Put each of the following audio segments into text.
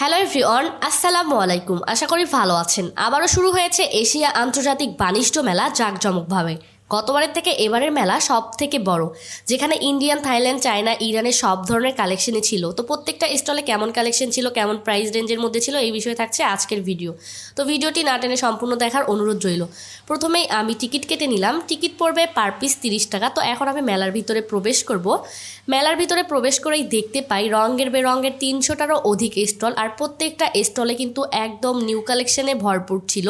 Hello everyone আসসালামু আলাইকুম আশা করি ভালো আছেন। আবারও শুরু হয়েছে এশিয়া আন্তর্জাতিক বাণিজ্য মেলা জাঁকজমকভাবে। গতবারের থেকে এবারের মেলা সব থেকে বড়, যেখানে ইন্ডিয়ান, থাইল্যান্ড, চায়না, ইরানের সব ধরনের কালেকশনই ছিল। তো প্রত্যেকটা স্টলে কেমন কালেকশন ছিল, কেমন প্রাইস রেঞ্জের মধ্যে ছিল, এই বিষয়ে থাকছে আজকের ভিডিও তো ভিডিওটি না টেনে সম্পূর্ণ দেখার অনুরোধ রইল। প্রথমেই আমি টিকিট কেটে নিলাম। টিকিট পড়বে পার পিস তিরিশ টাকা। তো এখন আমি মেলার ভিতরে প্রবেশ করব। মেলার ভিতরে প্রবেশ করেই দেখতে পাই রঙের বেরঙের তিনশোটারও অধিক স্টল আর প্রত্যেকটা স্টলে কিন্তু একদম নিউ কালেকশনে ভরপুর ছিল।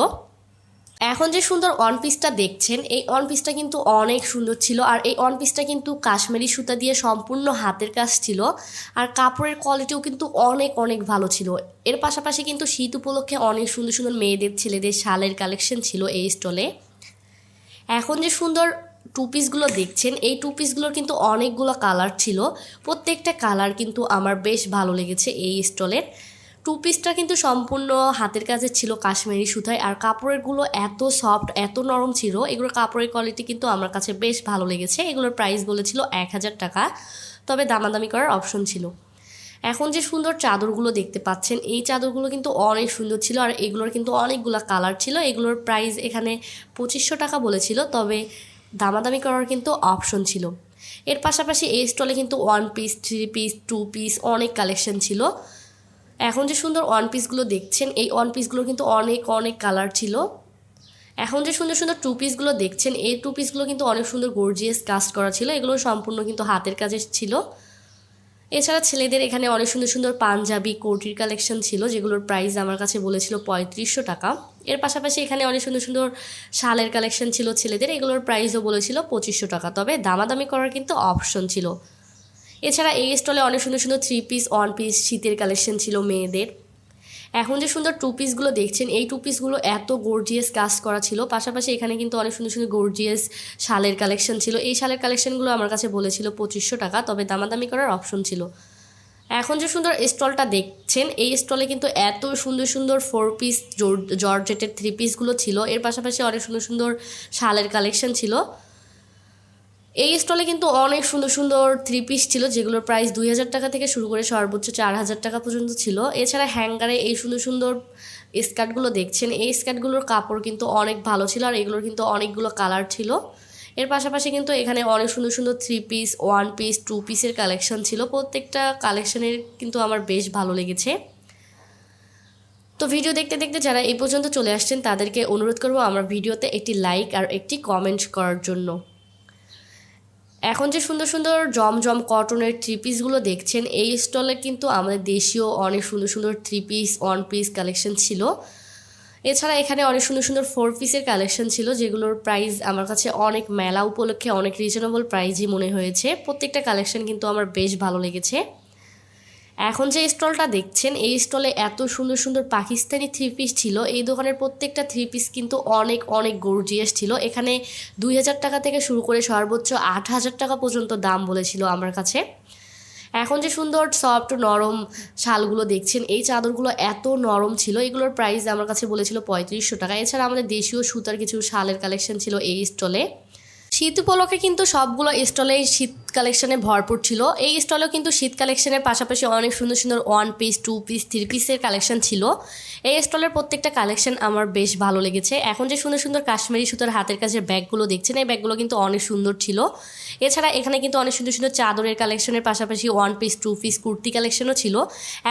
এখন যে সুন্দর ওয়ান পিসটা দেখছেন, এই ওয়ান পিসটা কিন্তু অনেক সুন্দর ছিল আর এই ওয়ান পিসটা কিন্তু কাশ্মীরি সুতা দিয়ে সম্পূর্ণ হাতের কাজ ছিল আর কাপড়ের কোয়ালিটিও কিন্তু অনেক অনেক ভালো ছিল। এর পাশাপাশি কিন্তু শীত উপলক্ষে অনেক সুন্দর সুন্দর মেয়েদের, ছেলেদের শালের কালেকশন ছিল এই স্টলে এখন যে সুন্দর টু পিসগুলো দেখছেন, এই টু পিসগুলোর কিন্তু অনেকগুলো কালার ছিল। প্রত্যেকটা কালার কিন্তু আমার বেশ ভালো লেগেছে এই স্টলের টু পিসটা কিন্তু সম্পূর্ণ হাতের কাজে ছিল কাশ্মীরি সুতায়, আর কাপড়েরগুলো এত সফট এত নরম ছিল, এগুলোর কাপড়ের কোয়ালিটি কিন্তু আমার কাছে বেশ ভালো লেগেছে। এগুলোর প্রাইস বলেছিল এক হাজার টাকা, তবে দামাদামি করার অপশন ছিল। এখন যে সুন্দর চাদরগুলো দেখতে পাচ্ছেন, এই চাদরগুলো কিন্তু অনেক সুন্দর ছিল, আর এগুলোর কিন্তু অনেকগুলো কালার ছিল। এগুলোর প্রাইস এখানে পঁচিশশো টাকা বলেছিল, তবে দামাদামি করার কিন্তু অপশন ছিল। এর পাশাপাশি এই স্টলে কিন্তু one piece three piece two piece অনেক কালেকশন ছিল। এখন যে সুন্দর ওয়ান পিসগুলো দেখছেন, এই ওয়ান পিসগুলো কিন্তু অনেক অনেক কালার ছিল। এখন যে সুন্দর সুন্দর টু পিসগুলো দেখছেন, এই টু পিসগুলো কিন্তু অনেক সুন্দর গর্জিয়াস কাস্ট করা ছিল। এগুলো সম্পূর্ণ কিন্তু হাতের কাজে ছিল। এছাড়া ছেলেদের এখানে অনেক সুন্দর সুন্দর পাঞ্জাবি কোটির কালেকশন ছিল, যেগুলোর প্রাইস আমার কাছে বলেছিল পঁয়ত্রিশশো টাকা। এর পাশাপাশি এখানে অনেক সুন্দর সুন্দর শালের কালেকশন ছিল ছেলেদের, এগুলোর প্রাইসও বলেছিল পঁচিশশো টাকা। তবে দামাদামি করার কিন্তু অপশন ছিল। এছাড়া এই স্টলে অনেক সুন্দর সুন্দর থ্রি পিস ওয়ান পিস শীতের কালেকশন ছিল মেয়েদের। এখন যে সুন্দর টু পিসগুলো দেখছেন, এই টু পিসগুলো এত গর্জিয়াস কাজ করা ছিল। পাশাপাশি এখানে কিন্তু অনেক সুন্দর সুন্দর গর্জিয়াস শালের কালেকশন ছিল। এই শালের কালেকশনগুলো আমার কাছে বলেছিল পঁচিশশো টাকা, তবে দামাদামি করার অপশন ছিল। এখন যে সুন্দর স্টলটা দেখছেন, এই স্টলে কিন্তু এত সুন্দর সুন্দর ফোর পিস জর্জেটের থ্রি পিসগুলো ছিল। এর পাশাপাশি অনেক সুন্দর সুন্দর শালের কালেকশন ছিল। এই স্টলে কিন্তু অনেক সুন্দর সুন্দর থ্রি পিস ছিল, যেগুলোর প্রাইস দুই হাজার টাকা থেকে শুরু করে সর্বোচ্চ চার হাজার টাকা পর্যন্ত ছিল। এছাড়া হ্যাঙ্গারে এই সুন্দর সুন্দর স্কার্টগুলো দেখছেন, এই স্কার্টগুলোর কাপড় কিন্তু অনেক ভালো ছিল আর এগুলোর কিন্তু অনেকগুলো কালার ছিল। এর পাশাপাশি কিন্তু এখানে অনেক সুন্দর সুন্দর three piece one piece two পিসের কালেকশন ছিল। প্রত্যেকটা কালেকশনের কিন্তু আমার বেশ ভালো লেগেছে। তো ভিডিও দেখতে দেখতে যারা এই পর্যন্ত চলে আসছেন, তাদেরকে অনুরোধ করব আমার ভিডিওতে একটি লাইক আর একটি কমেন্ট করার জন্য। এখন যে সুন্দর সুন্দর জমজম কটনের থ্রি পিসগুলো দেখছেন, এই স্টলে কিন্তু আমাদের দেশীয় অনেক সুন্দর সুন্দর three piece one piece collection ছিল। এছাড়া এখানে অনেক সুন্দর সুন্দর ফোর পিসের কালেকশন ছিল, যেগুলোর প্রাইস আমার কাছে অনেক মেলা উপলক্ষে, অনেক রিজনেবল প্রাইজই মনে হয়েছে। প্রত্যেকটা কালেকশন কিন্তু আমার বেশ ভালো লেগেছে। এখন যে স্টলটা দেখছেন, এই স্টলে এত সুন্দর সুন্দর পাকিস্তানি থ্রি পিস ছিল। এই দোকানের প্রত্যেকটা থ্রি পিস কিন্তু অনেক অনেক গর্জিয়াস ছিল। এখানে দুই হাজার টাকা থেকে শুরু করে সর্বোচ্চ আট হাজার টাকা পর্যন্ত দাম বলেছিল আমার কাছে। এখন যে সুন্দর সফট নরম শালগুলো দেখছেন, এই চাদরগুলো এত নরম ছিল, এগুলোর প্রাইস আমার কাছে বলেছিল পঁয়ত্রিশশো টাকা। এছাড়া আমাদের দেশীয় সুতার কিছু শালের কালেকশন ছিল এই স্টলে। শীত উপলক্ষে কিন্তু সবগুলো স্টলেই শীত কালেকশনে ভরপুর ছিল। এই স্টলেও কিন্তু শীত কালেকশনের পাশাপাশি অনেক সুন্দর সুন্দর one piece two piece three পিসের কালেকশন ছিল। এই স্টলের প্রত্যেকটা কালেকশন আমার বেশ ভালো লেগেছে। এখন যে সুন্দর সুন্দর কাশ্মীরি সুতার হাতের কাছের ব্যাগগুলো দেখছেন, এই ব্যাগগুলো কিন্তু অনেক সুন্দর ছিল। এছাড়া এখানে কিন্তু অনেক সুন্দর সুন্দর চাদরের কালেকশনের পাশাপাশি one piece two piece kurti কালেকশনও ছিল।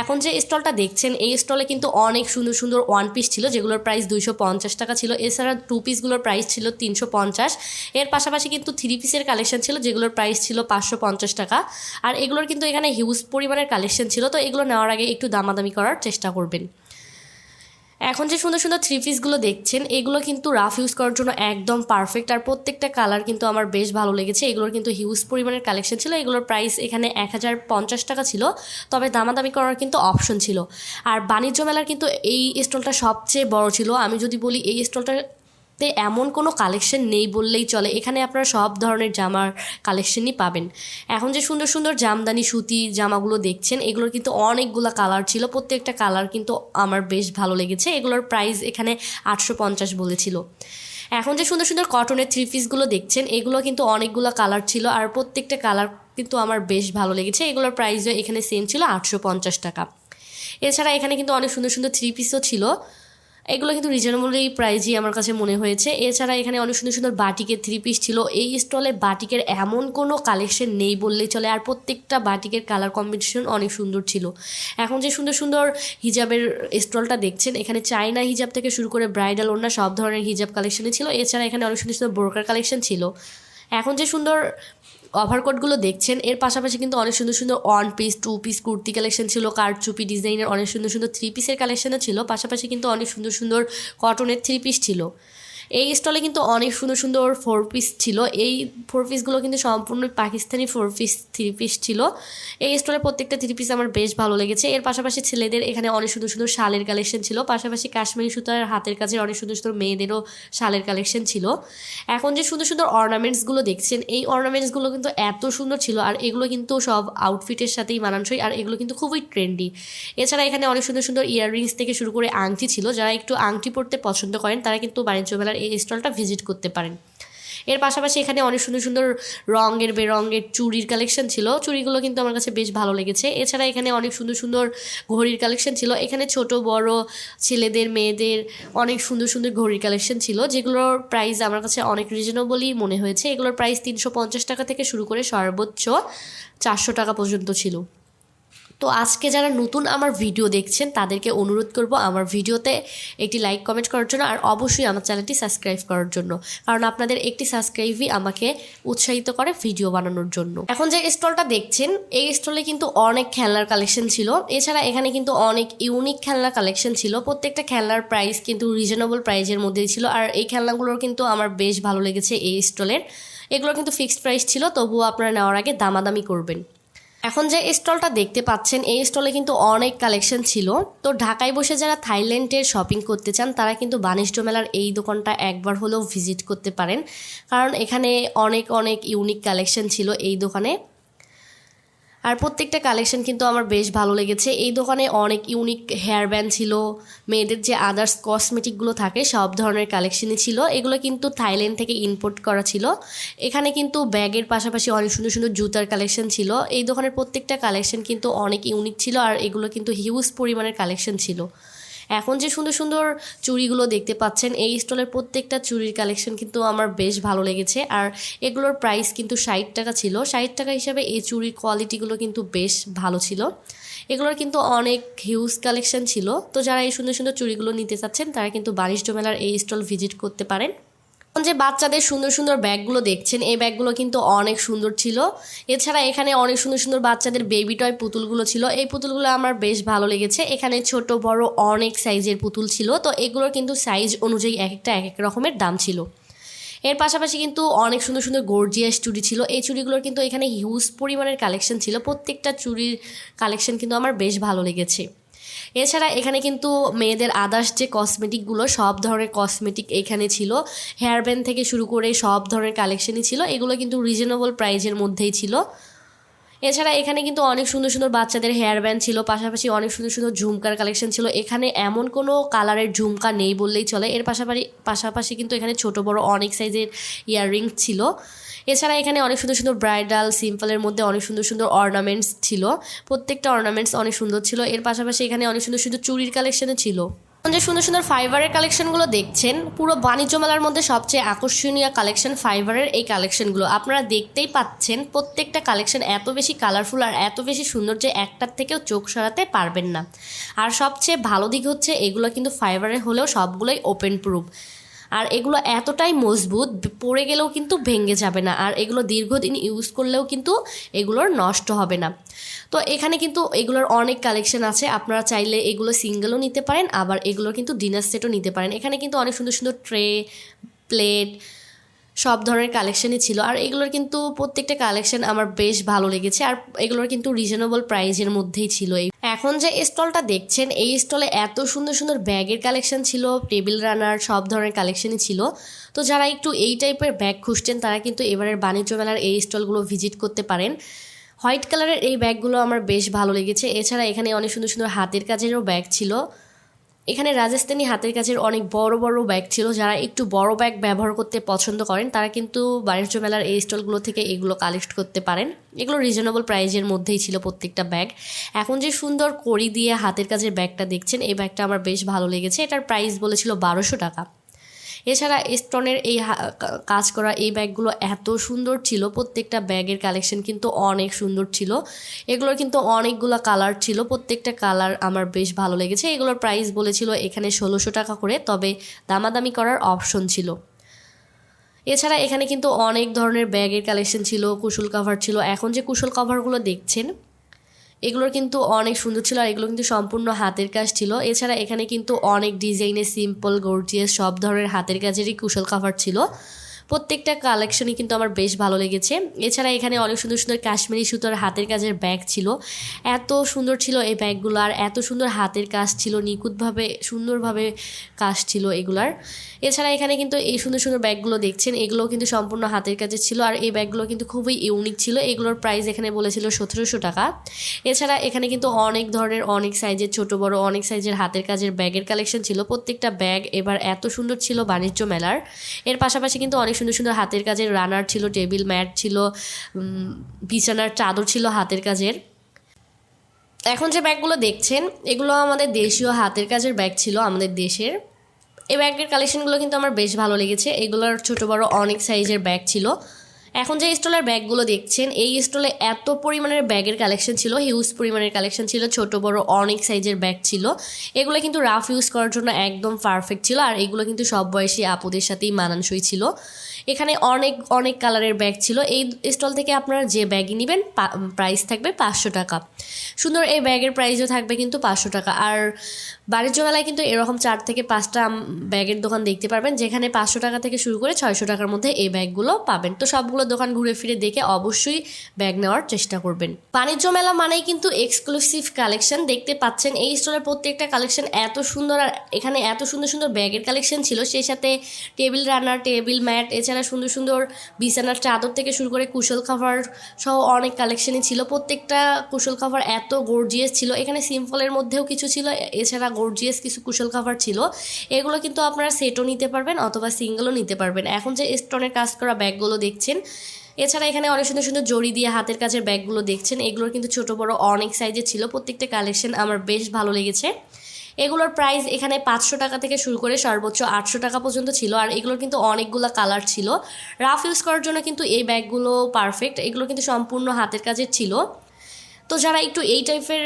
এখন যে স্টলটা দেখছেন, এই স্টলে কিন্তু অনেক সুন্দর সুন্দর ওয়ান পিস ছিল, যেগুলোর প্রাইস দুইশো পঞ্চাশ টাকা ছিল। এছাড়া টু পিসগুলোর প্রাইস ছিল তিনশো পঞ্চাশ। এর পাশাপাশি কিন্তু থ্রি পিসের কালেকশন ছিল, যেগুলোর প্রাইস ছিল পাঁচশো পঞ্চাশ টাকা। আর এগুলোর কিন্তু এখানে হিউজ পরিমাণের কালেকশন ছিল, তো এগুলো নেওয়ার আগে একটু দামাদামি করার চেষ্টা করবেন। এখন যে সুন্দর সুন্দর থ্রি পিসগুলো দেখছেন, এগুলো কিন্তু রাফ ইউজ করার জন্য একদম পারফেক্ট আর প্রত্যেকটা কালার কিন্তু আমার বেশ ভালো লেগেছে। এগুলোর কিন্তু হিউজ পরিমাণের কালেকশন ছিল, এগুলোর প্রাইস এখানে এক হাজার পঞ্চাশ টাকা ছিল, তবে দামাদামি করার কিন্তু অপশন ছিল। আর বাণিজ্য মেলার কিন্তু এই স্টলটা সবচেয়ে বড় ছিল, আমি যদি বলি এই স্টলটা তে এমন কোনো কালেকশন নেই বললেই চলে। এখানে আপনারা সব ধরনের জামার কালেকশনই পাবেন। এখন যে সুন্দর সুন্দর জামদানি, সুতি জামাগুলো দেখছেন, এগুলোর কিন্তু অনেকগুলো কালার ছিল। প্রত্যেকটা কালার কিন্তু আমার বেশ ভালো লেগেছে। এগুলোর প্রাইস এখানে আটশো পঞ্চাশ বলেছিল। এখন যে সুন্দর সুন্দর কটনের থ্রি পিসগুলো দেখছেন, এগুলো কিন্তু অনেকগুলো কালার ছিল আর প্রত্যেকটা কালার কিন্তু আমার বেশ ভালো লেগেছে। এগুলোর প্রাইসও এখানে সেম ছিল, আটশো পঞ্চাশ টাকা। এছাড়া এখানে কিন্তু অনেক সুন্দর সুন্দর থ্রি পিসও ছিল। এগুলো কিন্তু রিজনেবলি প্রাইজই আমার কাছে মনে হয়েছে। এছাড়া এখানে অনেক সুন্দর সুন্দর বাটিকের থ্রি পিস ছিল। এই স্টলে বাটিকের এমন কোনো কালেকশন নেই বললেই চলে, আর প্রত্যেকটা বাটিকের কালার কম্বিনেশন অনেক সুন্দর ছিল। এখন যে সুন্দর সুন্দর হিজাবের স্টলটা দেখছেন, এখানে চায়না হিজাব থেকে শুরু করে ব্রাইডাল ওড়না সব ধরনের হিজাব কালেকশনই ছিল। এছাড়া এখানে অনেক সুন্দর সুন্দর বোরকার কালেকশন ছিল। এখন যে সুন্দর ওভারকোটগুলো দেখছেন, এর পাশাপাশি কিন্তু অনেক সুন্দর সুন্দর one piece two piece kurti collection ছিল কারচুপি ডিজাইনের অনেক সুন্দর সুন্দর থ্রি পিসের কালেকশনও ছিল, পাশাপাশি কিন্তু অনেক সুন্দর সুন্দর কটনের থ্রি পিস ছিল। এই স্টলে কিন্তু অনেক সুন্দর সুন্দর ফোর পিস ছিল। এই ফোর পিসগুলো কিন্তু সম্পূর্ণ Pakistani four piece three piece ছিল। এই স্টলে প্রত্যেকটা থ্রি পিস আমার বেশ ভালো লেগেছে। এর পাশাপাশি ছেলেদের এখানে অনেক সুন্দর সুন্দর শালের কালেকশন ছিল। পাশাপাশি কাশ্মীরি সুতার হাতের কাছে অনেক সুন্দর সুন্দর মেয়েদেরও শালের কালেকশন ছিল। এখন যে সুন্দর সুন্দর অর্নামেন্টসগুলো দেখছেন, এই অর্নামেন্টসগুলো কিন্তু এত সুন্দর ছিল আর এগুলো কিন্তু সব আউটফিটের সাথেই মানানসই আর এগুলো কিন্তু খুবই ট্রেন্ডি এছাড়া এখানে অনেক সুন্দর সুন্দর ইয়াররিংস থেকে শুরু করে আংটি ছিল। যারা একটু আংটি পরতে পছন্দ করেন, তারা কিন্তু বাণিজ্য মেলার এই স্টলটা ভিজিট করতে পারেন। এর পাশাপাশি এখানে অনেক সুন্দর সুন্দর রঙের বেরঙের চুড়ির কালেকশন ছিল। চুড়িগুলো কিন্তু আমার কাছে বেশ ভালো লেগেছে। এছাড়া এখানে অনেক সুন্দর সুন্দর ঘড়ির কালেকশন ছিল। এখানে ছোট, বড় ছেলেদের, মেয়েদের অনেক সুন্দর সুন্দর ঘড়ির কালেকশন ছিল, যেগুলোর প্রাইস আমার কাছে অনেক রিজনেবলই মনে হয়েছে। এগুলোর প্রাইস তিনশো পঞ্চাশ টাকা থেকে শুরু করে সর্বোচ্চ চারশো টাকা পর্যন্ত ছিল। তো আজকে যারা নতুন আমার ভিডিও দেখছেন, তাদেরকে অনুরোধ করব আমার ভিডিওতে একটি লাইক কমেন্ট করার জন্য আর অবশ্যই আমার চ্যানেলটি সাবস্ক্রাইব করার জন্য। কারণ আপনাদের একটি সাবস্ক্রাইবই আমাকে উৎসাহিত করে ভিডিও বানানোর জন্য। এখন যে স্টলটা দেখছেন, এই স্টলে কিন্তু অনেক খেলনার কালেকশন ছিল। এছাড়া এখানে কিন্তু অনেক ইউনিক খেলনার কালেকশন ছিল। প্রত্যেকটা খেলনার প্রাইস কিন্তু রিজনেবল প্রাইজের মধ্যেই ছিল। আর এই খেলনাগুলোর কিন্তু আমার বেশ ভালো লেগেছে এই স্টলের এগুলো কিন্তু ফিক্সড প্রাইস ছিল, তবুও আপনারা নেওয়ার আগে দামাদামি করবেন। এখন যে স্টলটা দেখতে পাচ্ছেন, এই স্টলে কিন্তু অনেক কালেকশন ছিল। তো ঢাকায় বসে যারা থাইল্যান্ডের শপিং করতে চান, তারা কিন্তু বাণিজ্য মেলার এই দোকানটা একবার হলেও ভিজিট করতে পারেন। কারণ এখানে অনেক অনেক ইউনিক কালেকশন ছিল এই দোকানে। আর প্রত্যেকটা কালেকশন কিন্তু আমার বেশ ভালো লেগেছে। এই দোকানে অনেক ইউনিক হেয়ার ব্যান্ড ছিল, মেয়েদের যে আদার্স কসমেটিকগুলো থাকে, সব ধরনের কালেকশনই ছিল। এগুলো কিন্তু থাইল্যান্ড থেকে ইম্পোর্ট করা ছিল। এখানে কিন্তু ব্যাগের পাশাপাশি অনেক সুন্দর সুন্দর জুতার কালেকশন ছিল। এই দোকানের প্রত্যেকটা কালেকশন কিন্তু অনেক ইউনিক ছিল আর এগুলো কিন্তু হিউজ পরিমাণের কালেকশন ছিল। এখন যে সুন্দর সুন্দর চুড়িগুলো দেখতে পাচ্ছেন, এই স্টলের প্রত্যেকটা চুড়ির কালেকশন কিন্তু আমার বেশ ভালো লেগেছে। আর এগুলোর প্রাইস কিন্তু ষাট টাকা ছিল। ষাট টাকা হিসাবে এই চুড়ির কোয়ালিটিগুলো কিন্তু বেশ ভালো ছিল। এগুলোর কিন্তু অনেক হিউজ কালেকশন ছিল। তো যারা এই সুন্দর সুন্দর চুড়িগুলো নিতে চাচ্ছেন, তারা কিন্তু বাণিজ্য মেলার এই স্টল ভিজিট করতে পারেন। যে বাচ্চাদের সুন্দর সুন্দর ব্যাগগুলো দেখছেন, এই ব্যাগগুলো কিন্তু অনেক সুন্দর ছিল। এছাড়া এখানে অনেক সুন্দর সুন্দর বাচ্চাদের বেবি টয় পুতুলগুলো ছিল। এই পুতুলগুলো আমার বেশ ভালো লেগেছে। এখানে ছোট, বড় অনেক সাইজের পুতুল ছিল। তো এগুলোর কিন্তু সাইজ অনুযায়ী এক একটা, এক এক রকমের দাম ছিল। এর পাশাপাশি কিন্তু অনেক সুন্দর সুন্দর গর্জিয়াস চুড়ি ছিল। এই চুড়িগুলোর কিন্তু এখানে হিউজ পরিমাণের কালেকশন ছিল। প্রত্যেকটা চুড়ির কালেকশন কিন্তু আমার বেশ ভালো লেগেছে। এছাড়া এখানে কিন্তু মেয়েদের আদার্স যে কসমেটিকগুলো সব ধরনের কসমেটিক এখানে ছিল। হেয়ার ব্যান্ড থেকে শুরু করে সব ধরনের কালেকশনই ছিল। এগুলো কিন্তু রিজনেবল প্রাইজের মধ্যেই ছিল। এছাড়া এখানে কিন্তু অনেক সুন্দর সুন্দর বাচ্চাদের হেয়ার ব্যান্ড ছিল, পাশাপাশি অনেক সুন্দর সুন্দর ঝুমকার কালেকশন ছিল। এখানে এমন কোনো কালারের ঝুমকা নেই বললেই চলে। এর পাশাপাশি পাশাপাশি কিন্তু এখানে ছোট, বড় অনেক সাইজের ইয়াররিং ছিল। এছাড়া এখানে অনেক সুন্দর সুন্দর ব্রাইডাল সিম্পলের মধ্যে অনেক সুন্দর সুন্দর অর্নামেন্টস ছিল। প্রত্যেকটা অর্নামেন্টস অনেক সুন্দর ছিল। এর পাশাপাশি এখানে অনেক সুন্দর সুন্দর চুরির কালেকশনও ছিল। যে সুন্দর সুন্দর ফাইবারের কালেকশনগুলো দেখছেন, পুরো বাণিজ্য মেলার মধ্যে সবচেয়ে আকর্ষণীয় কালেকশন ফাইবারের এই কালেকশনগুলো আপনারা দেখতেই পাচ্ছেন প্রত্যেকটা কালেকশন এত বেশি কালারফুল আর এত বেশি সুন্দর যে একটার থেকেও চোখ সরাতে পারবেন না। আর সবচেয়ে ভালো দিক হচ্ছে এগুলো কিন্তু ফাইবারের হলেও সবগুলোই ওপেন প্রুফ আর এগুলো এতটাই মজবুত, পড়ে গেলেও কিন্তু ভেঙে যাবে না। আর এগুলো দীর্ঘদিন ইউজ করলেও কিন্তু এগুলোর নষ্ট হবে না। তো এখানে কিন্তু এগুলোর অনেক কালেকশন আছে। আপনারা চাইলে এগুলো সিঙ্গেলও নিতে পারেন, আবার এগুলো কিন্তু ডিনার সেটও নিতে পারেন। এখানে কিন্তু অনেক সুন্দর সুন্দর ট্রে প্লেট সব ধরনের কালেকশনই ছিল। আর এগুলোর কিন্তু প্রত্যেকটা কালেকশন আমার বেশ ভালো লেগেছে। আর এগুলোর কিন্তু রিজনেবল প্রাইজের মধ্যেই ছিল এই। এখন যে স্টলটা দেখছেন, এই স্টলে এত সুন্দর সুন্দর ব্যাগের কালেকশন ছিল টেবিল রানার সব ধরনের কালেকশনই ছিল। তো যারা একটু এই টাইপের ব্যাগ খুঁজছেন তারা কিন্তু এবারের বাণিজ্য মেলার এই স্টলগুলো ভিজিট করতে পারেন। হোয়াইট কালারের এই ব্যাগগুলো আমার বেশ ভালো লেগেছে। এছাড়া এখানে অনেক সুন্দর সুন্দর হাতের কাজেরও ব্যাগ ছিল। এখানে রাজস্থানি হাতের কাজের অনেক বড় বড় ব্যাগ ছিল, যারা একটু বড় ব্যাগ ব্যবহার করতে পছন্দ করেন, তারা কিন্তু বাণিজ্য মেলার এই স্টলগুলো থেকে এগুলো কালেক্ট করতে পারেন। এগুলো রিজনেবল প্রাইজের মধ্যেই ছিল প্রত্যেকটা ব্যাগ এখন যে সুন্দর করি দিয়ে হাতের কাজের ব্যাগটা দেখছেন, এই ব্যাগটা আমার বেশ ভালো লেগেছে। এটার প্রাইস বলেছিল বারোশো টাকা। এছাড়া স্টোনের এই কাজ করা এই ব্যাগগুলো এত সুন্দর ছিল, প্রত্যেকটা ব্যাগের কালেকশন কিন্তু অনেক সুন্দর ছিল। এগুলোর কিন্তু অনেকগুলো কালার ছিল, প্রত্যেকটা কালার আমার বেশ ভালো লেগেছে। এগুলোর প্রাইস বলেছিল এখানে ষোলোশো টাকা করে, তবে দামাদামি করার অপশন ছিল। এছাড়া এখানে কিন্তু অনেক ধরনের ব্যাগের কালেকশন ছিল, কুশল কভার ছিল। এখন যে কুশল কভারগুলো দেখছেন এগুলোর কিন্তু অনেক সুন্দর ছিল আর এগুলো কিন্তু সম্পূর্ণ হাতের কাজ ছিল। এছাড়া এখানে কিন্তু অনেক ডিজাইনে সিম্পল গর্জিয়াস সব ধরনের হাতের কাজেরই কুশল কাভার ছিল। প্রত্যেকটা কালেকশনই কিন্তু আমার বেশ ভালো লেগেছে। এছাড়া এখানে অনেক সুন্দর সুন্দর কাশ্মীরি সুতোর হাতের কাজের ব্যাগ ছিল। এত সুন্দর ছিল এই ব্যাগগুলো আর এত সুন্দর হাতের কাজ ছিল, নিখুঁতভাবে, সুন্দরভাবে কাজ ছিল এগুলার। এছাড়া এখানে কিন্তু এই সুন্দর সুন্দর ব্যাগগুলো দেখছেন এগুলো কিন্তু সম্পূর্ণ হাতের কাজে ছিল আর এই ব্যাগগুলো কিন্তু খুবই ইউনিক ছিল। এগুলোর প্রাইস এখানে বলেছিল সতেরোশো টাকা। এছাড়া এখানে কিন্তু অনেক ধরনের, অনেক সাইজের ছোট, বড়, অনেক সাইজের হাতের কাজের ব্যাগের কালেকশন ছিল। প্রত্যেকটা ব্যাগ এবার এত সুন্দর ছিল বাণিজ্য মেলার। এর পাশাপাশি কিন্তু অনেক সুন্দর সুন্দর হাতের কাজের রানার ছিল টেবিল ম্যাট ছিল বিছানার চাদর ছিল হাতের কাজের। এখন যে ব্যাগগুলো দেখছেন, এগুলো আমাদের দেশীয় হাতের কাজের ব্যাগ ছিল আমাদের দেশের। এই ব্যাগের কালেকশনগুলো কিন্তু আমার বেশ ভালো লেগেছে। এগুলোর ছোট বড় অনেক সাইজের ব্যাগ ছিল। এখন যে স্টলের ব্যাগগুলো দেখছেন, এই স্টলে এত পরিমাণের ব্যাগের কালেকশন ছিল হিউজ পরিমাণের কালেকশন ছিল, ছোট বড় অনেক সাইজের ব্যাগ ছিল। এগুলো কিন্তু রাফ ইউজ করার জন্য একদম পারফেক্ট ছিল, আর এগুলো কিন্তু সব বয়সী আপুদের সাথেই মানানসই ছিল। এখানে অনেক অনেক কালারের ব্যাগ ছিল। এই স্টল থেকে আপনারা যে ব্যাগই নেবেন প্রাইস থাকবে পাঁচশো টাকা। সুন্দর এই ব্যাগের প্রাইসও থাকবে কিন্তু পাঁচশো টাকা। আর বাণিজ্য মেলায় কিন্তু এরকম চার থেকে পাঁচটা ব্যাগের দোকান দেখতে পারবেন, যেখানে পাঁচশো টাকা থেকে শুরু করে ছয়শো টাকার মধ্যে এই ব্যাগগুলো পাবেন। তো সবগুলো দোকান ঘুরে ফিরে দেখে অবশ্যই ব্যাগ নেওয়ার চেষ্টা করবেন। বাণিজ্য মেলা মানেই কিন্তু এক্সক্লুসিভ কালেকশন দেখতে পাচ্ছেন, এই স্টলের প্রত্যেকটা কালেকশন এত সুন্দর আর এখানে এত সুন্দর সুন্দর ব্যাগের কালেকশন ছিল। সেই সাথে টেবিল রানার টেবিল ম্যাট এছাড়া সুন্দর সুন্দর বিছানার চাদর থেকে শুরু করে কুশল খাবার সহ অনেক কালেকশনই ছিল। প্রত্যেকটা কুশল খাবার এত গর্জিয়াস ছিল। এখানে সিম্পলের মধ্যেও কিছু ছিল, এছাড়া গর্জিয়াস কিছু কুশল খাবার ছিল। এগুলো কিন্তু আপনারা সেটও নিতে পারবেন অথবা সিঙ্গেলও নিতে পারবেন। এখন যে স্টোনের কাজ করা ব্যাগগুলো দেখছেন, এছাড়া এখানে অনেক সুন্দর সুন্দর জড়ি দিয়ে হাতের কাজের ব্যাগগুলো দেখছেন। এগুলোর কিন্তু ছোট বড় অনেক সাইজের ছিল। প্রত্যেকটা কালেকশন আমার বেশ ভালো লেগেছে। এগুলোর প্রাইস এখানে পাঁচশো টাকা থেকে শুরু করে সর্বোচ্চ আটশো টাকা পর্যন্ত ছিল, আর এগুলোর কিন্তু অনেকগুলো কালার ছিল। রাফ ইউজ করার জন্য কিন্তু এই ব্যাগগুলো পারফেক্ট এগুলো কিন্তু সম্পূর্ণ হাতের কাজের ছিল। তো যারা একটু এই টাইপের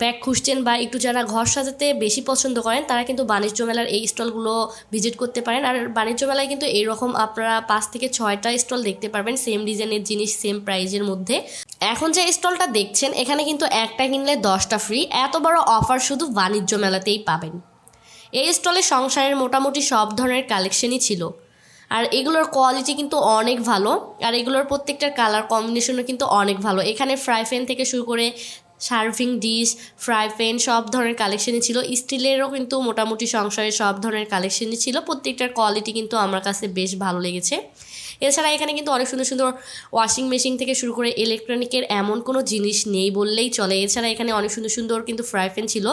ব্যাগ খুঁজছেন বা একটু যারা ঘর সাজাতে বেশি পছন্দ করেন, তারা কিন্তু বাণিজ্য মেলার এই স্টলগুলো ভিজিট করতে পারেন। আর বাণিজ্য মেলায় কিন্তু এইরকম আপনারা পাঁচ থেকে ছয়টা স্টল দেখতে পারবেন সেম ডিজাইনের জিনিস সেম প্রাইজের মধ্যে। এখন যে স্টলটা দেখছেন, এখানে কিন্তু একটা কিনলে দশটা ফ্রি এত বড় অফার শুধু বাণিজ্য মেলাতেই পাবেন। এই স্টলে সংসারের মোটামুটি সব ধরনের কালেকশনই ছিল। আর এগুলোর কোয়ালিটি কিন্তু অনেক ভালো, আর এগুলোর প্রত্যেকটার কালার কম্বিনেশনও কিন্তু অনেক ভালো। এখানে ফ্রাই প্যান থেকে শুরু করে সার্ভিং ডিশ ফ্রাই প্যান সব ধরনের কালেকশনই ছিল। স্টিলেরও কিন্তু মোটামুটি সংসারের সব ধরনের কালেকশনই ছিল। প্রত্যেকটার কোয়ালিটি কিন্তু আমার কাছে বেশ ভালো লেগেছে। এছাড়া এখানে কিন্তু অনেক সুন্দর সুন্দর ওয়াশিং মেশিন থেকে শুরু করে ইলেকট্রনিকের এমন কোনো জিনিস নেই বললেই চলে। এছাড়া এখানে অনেক সুন্দর সুন্দর কিন্তু ফ্রাই প্যান ছিল।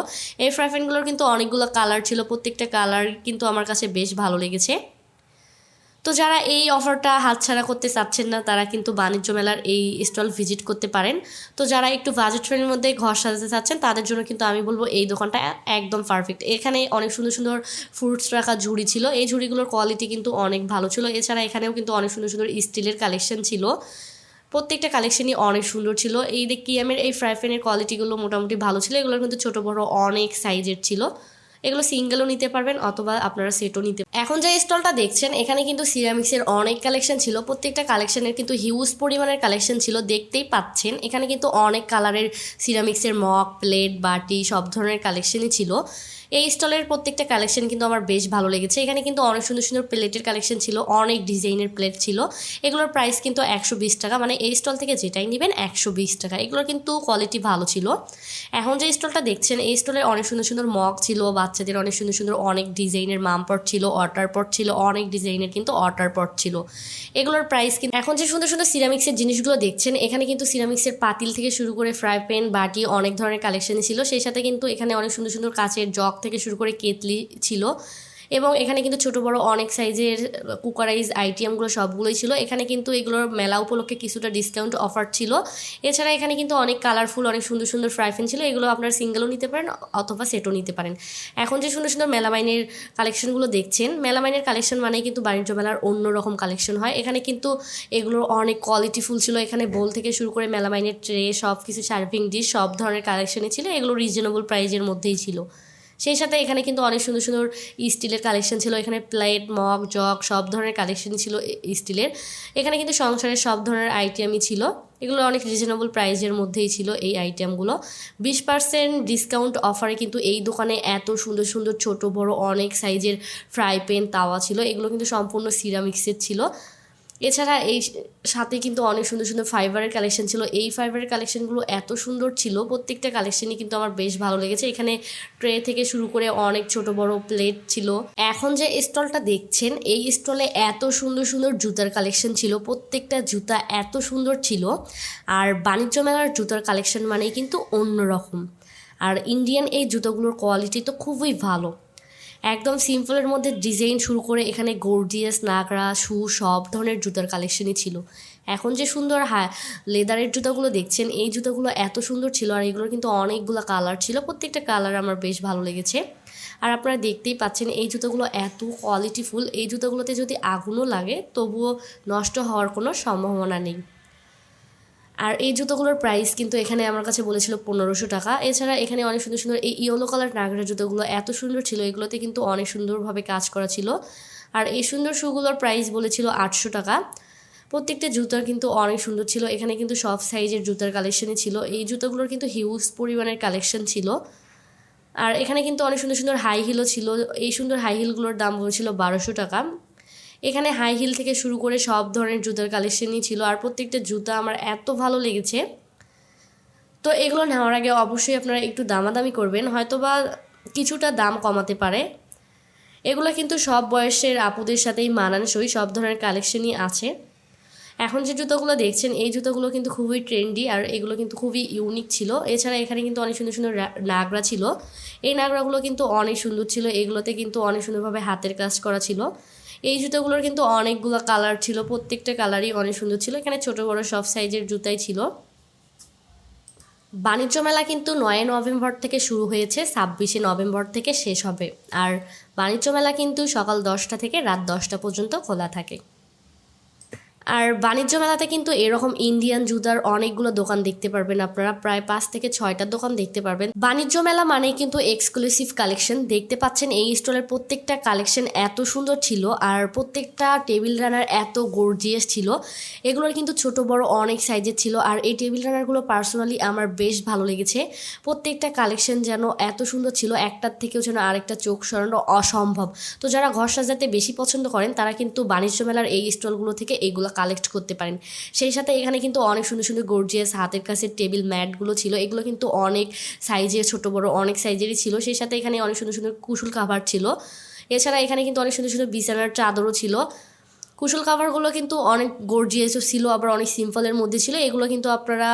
এই ফ্রাই প্যানগুলোর কিন্তু অনেকগুলো কালার ছিল। প্রত্যেকটা কালার কিন্তু আমার কাছে বেশ ভালো লেগেছে। তো যারা এই অফারটা হাতছাড়া করতে চাচ্ছেন না, তারা কিন্তু বাণিজ্য মেলার এই স্টল ভিজিট করতে পারেন। তো যারা একটু বাজেট ফ্রেন্ডের মধ্যে ঘর সাজাতে চাচ্ছেন, তাদের জন্য কিন্তু আমি বলব এই দোকানটা একদম পারফেক্ট এখানে অনেক সুন্দর সুন্দর ফ্রুটস রাখা ঝুড়ি ছিল। এই ঝুড়িগুলোর কোয়ালিটি কিন্তু অনেক ভালো ছিল। এছাড়া এখানেও কিন্তু অনেক সুন্দর সুন্দর স্টিলের কালেকশন ছিল। প্রত্যেকটা কালেকশনই অনেক সুন্দর ছিল। এই কিয়ামের এই ফ্রাই প্যানের কোয়ালিটিগুলো মোটামুটি ভালো ছিল। এগুলোর কিন্তু ছোটো বড় অনেক সাইজের ছিল। এগুলো সিঙ্গেলও নিতে পারবেন অথবা আপনারা সেটও নিতে এখন যে স্টলটা দেখছেন, এখানে কিন্তু সিরামিক্সের অনেক কালেকশন ছিল। প্রত্যেকটা কালেকশনের কিন্তু হিউজ পরিমাণের কালেকশন ছিল, দেখতেই পাচ্ছেন। এখানে কিন্তু অনেক কালারের সিরামিক্সের মগ প্লেট বাটি, সব ধরনের কালেকশনই ছিল। এই স্টলের প্রত্যেকটা কালেকশন কিন্তু আমার বেশ ভালো লেগেছে। এখানে কিন্তু অনেক সুন্দর সুন্দর প্লেটের কালেকশন ছিল, অনেক ডিজাইনের প্লেট ছিল। এগুলোর প্রাইস কিন্তু একশো বিশ টাকা মানে এই স্টল থেকে যেটাই নেবেন একশো বিশ টাকা। এগুলোর কিন্তু কোয়ালিটি ভালো ছিল। এখন যে স্টলটা দেখছেন, এই স্টলের অনেক সুন্দর সুন্দর মগ ছিল, বাচ্চাদের অনেক সুন্দর সুন্দর অনেক ডিজাইনের মাম পট ছিল অটার পট ছিল, অনেক ডিজাইনের কিন্তু অটার পট ছিল। এগুলোর প্রাইস কিন্তু এখন যে সুন্দর সুন্দর সিরামিক্সের জিনিসগুলো দেখছেন, এখানে কিন্তু সিরামিক্সের পাতিল থেকে শুরু করে ফ্রাই প্যান বাটি, অনেক ধরনের কালেকশন ছিল। সেই সাথে কিন্তু এখানে অনেক সুন্দর সুন্দর কাচের জগ থেকে শুরু করে কেতলি ছিল। এবং এখানে কিন্তু ছোট বড় অনেক সাইজের কুকারাইজ আইটেমগুলো সবগুলোই ছিল। এখানে কিন্তু এগুলোর মেলা উপলক্ষে কিছুটা ডিসকাউন্ট অফার ছিল। এছাড়া এখানে কিন্তু অনেক কালারফুল অনেক সুন্দর সুন্দর ফ্রাইফেন ছিল। এগুলো আপনারা সিঙ্গেলও নিতে পারেন অথবা সেটও নিতে পারেন। এখন যে সুন্দর সুন্দর মেলামাইনের কালেকশনগুলো দেখছেন, মেলামাইনের কালেকশন মানেই কিন্তু বাণিজ্য মেলার অন্যরকম কালেকশন হয়। এখানে কিন্তু এগুলোর অনেক কোয়ালিটিফুল ছিল। এখানে বোল থেকে শুরু করে মেলামাইনের ট্রে সব কিছু সার্ভিং ডিশ সব ধরনের কালেকশনই ছিল। এগুলো রিজনেবল প্রাইজের মধ্যেই ছিল। সেই সাথে এখানে কিন্তু অনেক সুন্দর সুন্দর স্টিলের কালেকশন ছিল। এখানে প্লেট মগ জগ সব ধরনের কালেকশন ছিল স্টিলের এখানে কিন্তু সংসারের সব ধরনের আইটেমই ছিল। এগুলো অনেক রিজনেবল প্রাইজের মধ্যেই ছিল এই আইটেমগুলো বিশ পার্সেন্ট ডিসকাউন্ট অফারে কিন্তু এই দোকানে এত সুন্দর সুন্দর ছোট বড় অনেক সাইজের ফ্রাই প্যান তাওয়া ছিল। এগুলো কিন্তু সম্পূর্ণ সিরামিক্সের ছিল। এছাড়া এই সাথে কিন্তু অনেক সুন্দর সুন্দর ফাইবারের কালেকশন ছিল। এই ফাইবারের কালেকশনগুলো এত সুন্দর ছিল, প্রত্যেকটা কালেকশনই কিন্তু আমার বেশ ভালো লেগেছে। এখানে ট্রে থেকে শুরু করে অনেক ছোট বড় প্লেট ছিল। এখন যে স্টলটা দেখছেন, এই স্টলে এত সুন্দর সুন্দর জুতার কালেকশন ছিল। প্রত্যেকটা জুতা এত সুন্দর ছিল। আর বাণিজ্য মেলার জুতার কালেকশন মানেই কিন্তু অন্যরকম। আর ইন্ডিয়ান এই জুতোগুলোর কোয়ালিটি তো খুবই ভালো। একদম সিম্পলের মধ্যে ডিজাইন শুরু করে এখানে গোর্জিয়াস নাগরা শু সব ধরনের জুতার কালেকশনই ছিল। এখন যে সুন্দর হ্যাঁ লেদারের জুতাগুলো দেখছেন, এই জুতাগুলো এত সুন্দর ছিল আর এগুলোর কিন্তু অনেকগুলো কালার ছিল। প্রত্যেকটা কালার আমার বেশ ভালো লেগেছে। আর আপনারা দেখতেই পাচ্ছেন এই জুতোগুলো এত কোয়ালিটিফুল এই জুতোগুলোতে যদি আগুনও লাগে, তবুও নষ্ট হওয়ার কোনো সম্ভাবনা নেই। আর এই জুতোগুলোর প্রাইস কিন্তু এখানে আমার কাছে বলেছিল পনেরোশো টাকা। এছাড়া এখানে অনেক সুন্দর সুন্দর এই ইয়েলো কালার নাগরা জুতোগুলো এত সুন্দর ছিল, এগুলোতে কিন্তু অনেক সুন্দরভাবে কাজ করা ছিল। আর এই সুন্দর শুগুলোর প্রাইস বলেছিল আটশো টাকা। প্রত্যেকটা জুতার কিন্তু অনেক সুন্দর ছিল, এখানে কিন্তু সব সাইজের জুতার কালেকশনই ছিল। এই জুতোগুলোর কিন্তু হিউজ পরিমাণের কালেকশন ছিল। আর এখানে কিন্তু অনেক সুন্দর সুন্দর হাই হিলও ছিল। এই সুন্দর হাই হিলগুলোর দাম বলেছিল বারোশো টাকা। এখানে হাই হিল থেকে শুরু করে সব ধরনের জুতার কালেকশনই ছিল আর প্রত্যেকটা জুতা আমার এত ভালো লেগেছে। তো এগুলো নেওয়ার আগে অবশ্যই আপনারা একটু দামাদামি করবেন হয়তো বা কিছুটা দাম কমাতে পারে। এগুলো কিন্তু সব বয়সের আপুদের সাথেই মানানসই, সব ধরনের কালেকশনই আছে। এখন যে জুতোগুলো দেখছেন, এই জুতোগুলো কিন্তু খুবই ট্রেন্ডি আর এগুলো কিন্তু খুবই ইউনিক ছিল। এছাড়া এখানে কিন্তু অনেক সুন্দর সুন্দর নাগরা ছিল। এই নাগরাগুলো কিন্তু অনেক সুন্দর ছিল, এগুলোতে কিন্তু অনেক সুন্দরভাবে হাতের কাজ করা ছিল। এই জুতোগুলোর কিন্তু অনেকগুলো কালার ছিল, প্রত্যেকটা কালারই অনেক সুন্দর ছিল। এখানে ছোট, বড় সব সাইজের জুতাই ছিল। বাণিজ্য মেলা কিন্তু নয় নভেম্বর থেকে শুরু হয়েছে, ছাব্বিশে নভেম্বর থেকে শেষ হবে। আর বাণিজ্য মেলা কিন্তু সকাল দশটা থেকে রাত দশটা পর্যন্ত খোলা থাকে। আর বাণিজ্য মেলাতে কিন্তু এরকম ইন্ডিয়ান জুতার অনেকগুলো দোকান দেখতে পারবেন আপনারা। প্রায় পাঁচ থেকে ছয়টা দোকান দেখতে পারবেন। বাণিজ্য মেলা মানেই কিন্তু এক্সক্লুসিভ কালেকশন দেখতে পাচ্ছেন এই স্টলের প্রত্যেকটা কালেকশন এত সুন্দর ছিল আর প্রত্যেকটা টেবিল রানার এত গর্জিয়াস ছিল। এগুলোর কিন্তু ছোট, বড় অনেক সাইজের ছিল আর এই টেবিল রানারগুলো পার্সোনালি আমার বেশ ভালো লেগেছে। প্রত্যেকটা কালেকশন যেন এত সুন্দর ছিল, একটার থেকেও যেন আরেকটা চোখ সরানো অসম্ভব। তো যারা ঘর সাজাতে বেশি পছন্দ করেন, তারা কিন্তু বাণিজ্য মেলার এই স্টলগুলো থেকে এইগুলো কালেক্ট করতে পারেন। সেই সাথে এখানে কিন্তু অনেক সুন্দর সুন্দর গর্জিয়াস হাতের কাছে টেবিল ম্যাটগুলো ছিল। এগুলো কিন্তু অনেক সাইজের ছোট, বড় অনেক সাইজেরই ছিল। সেই সাথে এখানে অনেক সুন্দর সুন্দর কুশুল খাবার ছিল। এছাড়া এখানে কিন্তু অনেক সুন্দর সুন্দর বিছানার চাদরও ছিল। কুশল কাভারগুলো কিন্তু অনেক গর্জিয়াসও ছিল, আবার অনেক সিম্পলের মধ্যে ছিল। এগুলো কিন্তু আপনারা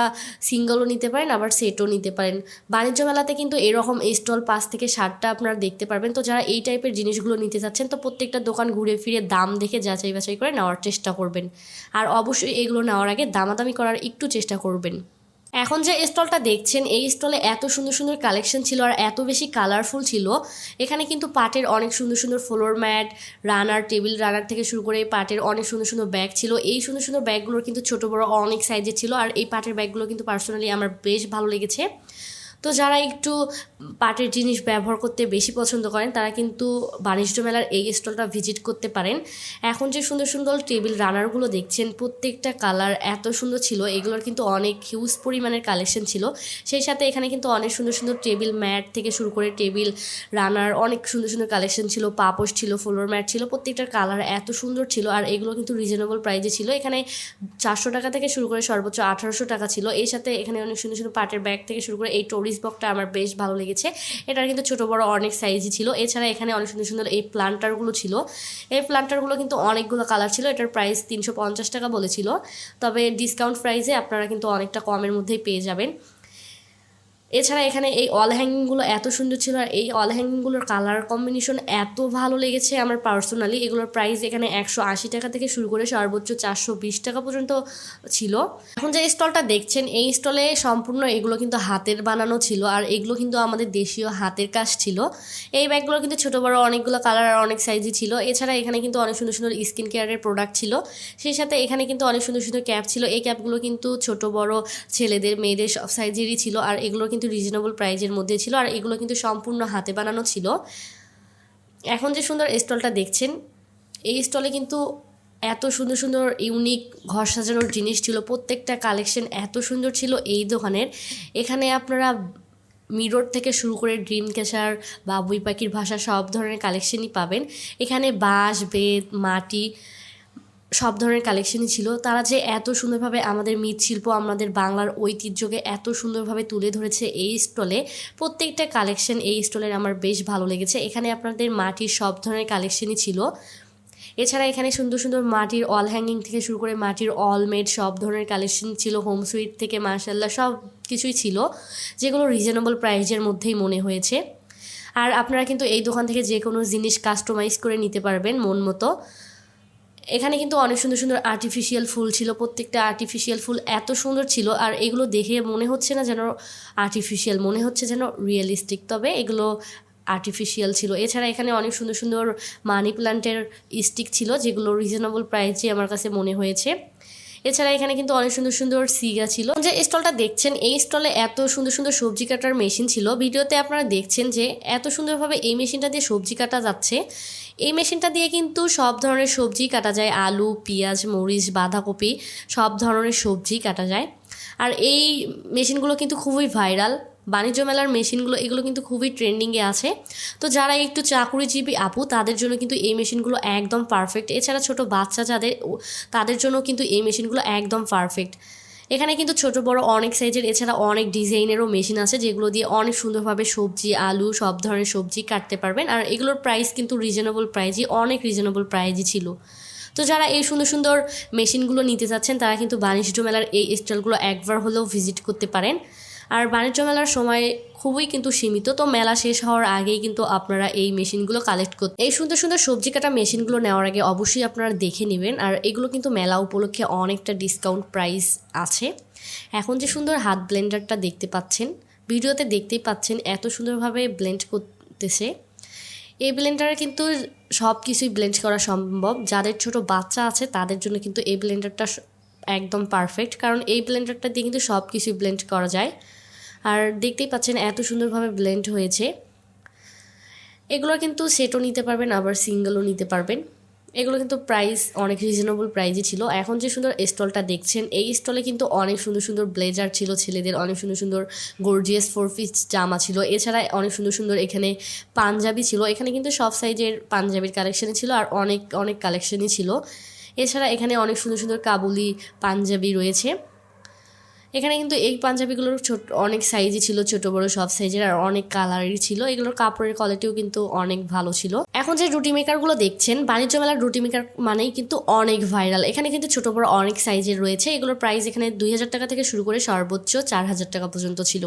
সিঙ্গলও নিতে পারেন, আবার সেটও নিতে পারেন। বাণিজ্য মেলাতে কিন্তু এরকম স্টল পাঁচ থেকে ষাটটা আপনারা দেখতে পারবেন। তো যারা এই টাইপের জিনিসগুলো নিতে চাচ্ছেন, তো প্রত্যেকটা দোকান ঘুরে ফিরে দাম দেখে যাচাই বাছাই করে নেওয়ার চেষ্টা করবেন। আর অবশ্যই এগুলো নেওয়ার আগে দামাদামি করার একটু চেষ্টা করবেন। এখন যে স্টলটা দেখছেন, এই স্টলে এত সুন্দর সুন্দর কালেকশন ছিল আর এত বেশি কালারফুল ছিল। এখানে কিন্তু পাটের অনেক সুন্দর সুন্দর floor mat runner table runner থেকে শুরু করে পাটের অনেক সুন্দর সুন্দর ব্যাগ ছিল। এই সুন্দর সুন্দর ব্যাগগুলোর কিন্তু ছোট বড় অনেক সাইজের ছিল আর এই পাটের ব্যাগগুলো কিন্তু পার্সোনালি আমার বেশ ভালো লেগেছে। তো যারা একটু পাটের জিনিস ব্যবহার করতে বেশি পছন্দ করেন, তারা কিন্তু বাণিজ্য মেলার এই স্টলটা ভিজিট করতে পারেন। এখন যে সুন্দর সুন্দর টেবিল রানারগুলো দেখছেন, প্রত্যেকটা কালার এত সুন্দর ছিল, এগুলোর কিন্তু অনেক হিউজ পরিমাণের কালেকশন ছিল। সেই সাথে এখানে কিন্তু অনেক সুন্দর সুন্দর টেবিল ম্যাট থেকে শুরু করে টেবিল রানার অনেক সুন্দর সুন্দর কালেকশন ছিল, পাপোশ ছিল ফ্লোর ম্যাট ছিল, প্রত্যেকটার কালার এত সুন্দর ছিল আর এগুলো কিন্তু রিজনেবল প্রাইজে ছিল। এখানে চারশো টাকা থেকে শুরু করে সর্বোচ্চ আঠারোশো টাকা ছিল। এই সাথে এখানে অনেক সুন্দর সুন্দর পাটের ব্যাগ থেকে শুরু করে এই টরি মরিচ বকটা আমার বেশ ভালো লেগেছে। এটার কিন্তু ছোটো বড় অনেক সাইজই ছিল। এছাড়া এখানে অনেক সুন্দর সুন্দর এই প্লান্টারগুলো ছিল। এই প্লান্টারগুলো কিন্তু অনেকগুলো কালার ছিল। এটার প্রাইস তিনশো পঞ্চাশ টাকা বলেছিল। তবে ডিসকাউন্ট প্রাইসে আপনারা কিন্তু অনেকটা কমের মধ্যেই পেয়ে যাবেন। এছাড়া এখানে এই অল হ্যাঙ্গিংগুলো এত সুন্দর ছিল আর এই অল হ্যাঙ্গিংগুলোর কালার কম্বিনেশন এত ভালো লেগেছে আমার পার্সোনালি এগুলোর প্রাইস এখানে একশো আশি টাকা থেকে শুরু করে সর্বোচ্চ চারশো বিশ টাকা পর্যন্ত ছিল। এখন যে স্টলটা দেখছেন, এই স্টলে সম্পূর্ণ এগুলো কিন্তু হাতের বানানো ছিল আর এগুলো কিন্তু আমাদের দেশীয় হাতের কাজ ছিল। এই ব্যাগগুলো কিন্তু ছোটো, বড়ো অনেকগুলো কালার আর অনেক সাইজই ছিল। এছাড়া এখানে কিন্তু অনেক সুন্দর সুন্দর স্কিন কেয়ারের প্রোডাক্ট ছিল। সেই সাথে এখানে কিন্তু অনেক সুন্দর সুন্দর ক্যাপ ছিল। এই ক্যাপগুলো কিন্তু ছোট, বড় ছেলেদের, মেয়েদের সব সাইজেরই ছিল আর এগুলো কিন্তু রিজনেবল প্রাইজের মধ্যে ছিল আর এগুলো কিন্তু সম্পূর্ণ হাতে বানানো ছিল। এখন যে সুন্দর স্টলটা দেখছেন, এই স্টলে কিন্তু এত সুন্দর সুন্দর ইউনিক ঘর সাজানোর জিনিস ছিল, প্রত্যেকটা কালেকশন এত সুন্দর ছিল এই দোকানের। এখানে আপনারা মিরর থেকে শুরু করে ড্রিম ক্যাচার বা বই পাখির ভাষা সব ধরনের কালেকশনই পাবেন। এখানে বাঁশ, বেত, মাটি সব ধরনের কালেকশনই ছিল। তারা যে এত সুন্দরভাবে আমাদের মৃৎশিল্প, আমাদের বাংলার ঐতিহ্যকে এত সুন্দরভাবে তুলে ধরেছে এই স্টলে প্রত্যেকটা কালেকশন এই স্টলের আমার বেশ ভালো লেগেছে। এখানে আপনাদের মাটির সব ধরনের কালেকশনই ছিল। এছাড়া এখানে সুন্দর সুন্দর মাটির অল হ্যাঙ্গিং থেকে শুরু করে মাটির অল মেড সব ধরনের কালেকশন ছিল। হোম সুইট থেকে মার্শাল্লাহ সব কিছুই ছিল, যেগুলো রিজনেবল প্রাইজের মধ্যেই মনে হয়েছে। আর আপনারা কিন্তু এই দোকান থেকে যে কোনো জিনিস কাস্টমাইজ করে নিতে পারবেন মন মতো। এখানে কিন্তু অনেক সুন্দর সুন্দর আর্টিফিশিয়াল ফুল ছিল, প্রত্যেকটা আর্টিফিশিয়াল ফুল এত সুন্দর ছিল আর এগুলো দেখে মনে হচ্ছে না যেন আর্টিফিশিয়াল মনে হচ্ছে যেন রিয়েলিস্টিক তবে এগুলো আর্টিফিশিয়াল ছিল। এছাড়া এখানে অনেক সুন্দর সুন্দর মানি প্লান্টের স্টিক ছিল, যেগুলো রিজনেবল প্রাইসে আমার কাছে মনে হয়েছে। এছাড়া এখানে কিন্তু অনেক সুন্দর সুন্দর সিগা ছিল। যে স্টলটা দেখছেন, এই স্টলে এত সুন্দর সুন্দর সবজি কাটার মেশিন ছিল। ভিডিওতে আপনারা দেখছেন যে এত সুন্দরভাবে এই মেশিনটা দিয়ে সবজি কাটা যাচ্ছে। এই মেশিনটা দিয়ে কিন্তু সব ধরনের সবজি কাটা যায়। আলু, পেঁয়াজ, মরিচ, বাঁধাকপি, সব ধরনের সবজি কাটা যায়। আর এই মেশিনগুলো কিন্তু খুবই ভাইরাল। বাণিজ্য মেলার মেশিনগুলো, এগুলো কিন্তু খুবই ট্রেন্ডিংয়ে আছে। তো যারা একটু চাকুরিজীবী আপু, তাদের জন্য কিন্তু এই মেশিনগুলো একদম পারফেক্ট এছাড়া ছোট বাচ্চা যাদের তাদের জন্য কিন্তু এই মেশিনগুলো একদম পারফেক্ট এখানে কিন্তু ছোট বড় অনেক সাইজের এছাড়া অনেক ডিজাইনেরও মেশিন আছে, যেগুলো দিয়ে অনেক সুন্দরভাবে সবজি, আলু, সব ধরনের সবজি কাটতে পারবেন। আর এগুলোর প্রাইস কিন্তু রিজনেবল প্রাইজই অনেক রিজনেবল প্রাইজই ছিল। তো যারা এই সুন্দর সুন্দর মেশিনগুলো নিতে চাচ্ছেন, তারা কিন্তু বাণিজ্য মেলার এই স্টলগুলো একবার হলেও ভিজিট করতে পারেন। আর বাণিজ্য মেলার সময় খুবই কিন্তু সীমিত, তো মেলা শেষ হওয়ার আগেই কিন্তু আপনারা এই মেশিনগুলো কালেক্ট করতে এই সুন্দর সুন্দর সবজি কাটা মেশিনগুলো নেওয়ার আগে অবশ্যই আপনারা দেখে নেবেন। আর এগুলো কিন্তু মেলা উপলক্ষে অনেকটা ডিসকাউন্ট প্রাইস আছে। এখন যে সুন্দর হাত ব্লেন্ডারটা দেখতে পাচ্ছেন, ভিডিওতে দেখতেই পাচ্ছেন এত সুন্দরভাবে ব্লেন্ড করতেছে। এই ব্লেন্ডারে কিন্তু সব কিছুই ব্লেন্ড করা সম্ভব। যাদের ছোট বাচ্চা আছে, তাদের জন্য কিন্তু এই ব্লেন্ডারটা একদম পারফেক্ট কারণ এই ব্লেন্ডারটা দিয়ে কিন্তু সব কিছুই ব্লেন্ড করা যায়। আর দেখতেই পাচ্ছেন এত সুন্দরভাবে ব্লেন্ড হয়েছে। এগুলো কিন্তু সেটও নিতে পারবেন, আবার সিঙ্গেলও নিতে পারবেন। এগুলো কিন্তু প্রাইস অনেক রিজনেবল প্রাইজে ছিল। এখন যে সুন্দর স্টলটা দেখছেন, এই স্টলে কিন্তু অনেক সুন্দর সুন্দর ব্লেজার ছিল ছেলেদের, অনেক সুন্দর সুন্দর গর্জিয়াস ফোর পিস জামা ছিল। এছাড়া অনেক সুন্দর সুন্দর এখানে পাঞ্জাবি ছিল। এখানে কিন্তু সব সাইজের পাঞ্জাবির কালেকশনই ছিল আর অনেক অনেক কালেকশনই ছিল। এছাড়া এখানে অনেক সুন্দর সুন্দর কাবুলি পাঞ্জাবি রয়েছে। এখানে কিন্তু এই পাঞ্জাবিগুলোর ছোট, অনেক সাইজই ছিল, ছোট, বড় সব সাইজের আর অনেক কালারেরই ছিল। এগুলোর কাপড়ের কোয়ালিটিও কিন্তু অনেক ভালো ছিল। এখন যে রুটি মেকারগুলো দেখছেন, বাণিজ্য মেলার রুটি মেকার মানেই কিন্তু অনেক ভাইরাল এখানে কিন্তু ছোট, বড় অনেক সাইজের রয়েছে। এগুলোর প্রাইস এখানে দুই হাজার টাকা থেকে শুরু করে সর্বোচ্চ চার হাজার টাকা পর্যন্ত ছিল।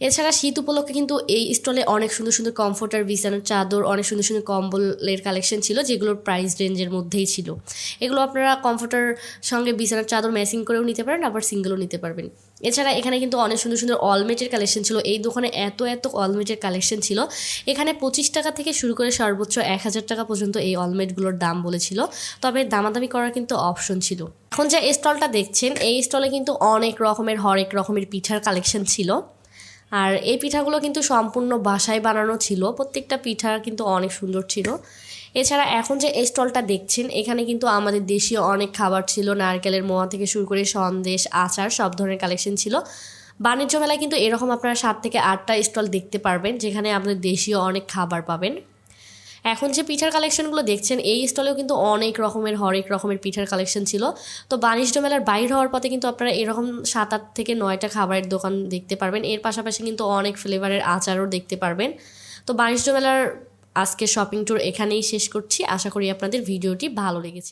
এছাড়া শীত উপলক্ষে কিন্তু এই স্টলে অনেক সুন্দর সুন্দর কমফোর্টার বিছানার চাদর, অনেক সুন্দর সুন্দর কম্বলের কালেকশন ছিল, যেগুলোর প্রাইস রেঞ্জের মধ্যেই ছিল। এগুলো আপনারা কমফোর্টার সঙ্গে বিছানার চাদর ম্যাচিং করেও নিতে পারেন, আবার সিঙ্গেলও নিতে পারবেন। এছাড়া এখানে কিন্তু অনেক সুন্দর সুন্দর অলমেটের কালেকশন ছিল, এই দোকানে এত এত অলমেটের কালেকশন ছিল। এখানে পঁচিশ টাকা থেকে শুরু করে সর্বোচ্চ এক হাজার টাকা পর্যন্ত এই অলমেটগুলোর দাম বলেছিল, তবে দামাদামি করার কিন্তু অপশন ছিল। এখন যে স্টলটা দেখছেন, এই স্টলে কিন্তু অনেক রকমের, হরেক রকমের পিঠার কালেকশন ছিল। আর এই পিঠাগুলো কিন্তু সম্পূর্ণ বাসায় বানানো ছিল। প্রত্যেকটা পিঠা কিন্তু অনেক সুন্দর ছিল। এছাড়া এখন যে স্টলটা দেখছেন, এখানে কিন্তু আমাদের দেশীয় অনেক খাবার ছিল। নারকেলের মোয়া থেকে শুরু করে সন্দেশ, আচার সব ধরনের কালেকশন ছিল। বাণিজ্য মেলায় কিন্তু এরকম আপনারা সাত থেকে আটটা স্টল দেখতে পারবেন, যেখানে আপনাদের দেশীয় অনেক খাবার পাবেন। এখন যে পিঠার কালেকশনগুলো দেখছেন, এই স্টলেও কিন্তু অনেক রকমের হরেক রকমের পিঠার কালেকশন ছিল। তো বাণিজ্য মেলার বাইর হওয়ার পথে কিন্তু আপনারা এরকম সাত আট থেকে নয়টা খাবারের দোকান দেখতে পারবেন। এর পাশাপাশি কিন্তু অনেক ফ্লেভারের আচারও দেখতে পারবেন। তো বাণিজ্য মেলার আজকে শপিং ট্যুর এখানেই শেষ করছি। আশা করি আপনাদের ভিডিওটি ভালো লেগেছে।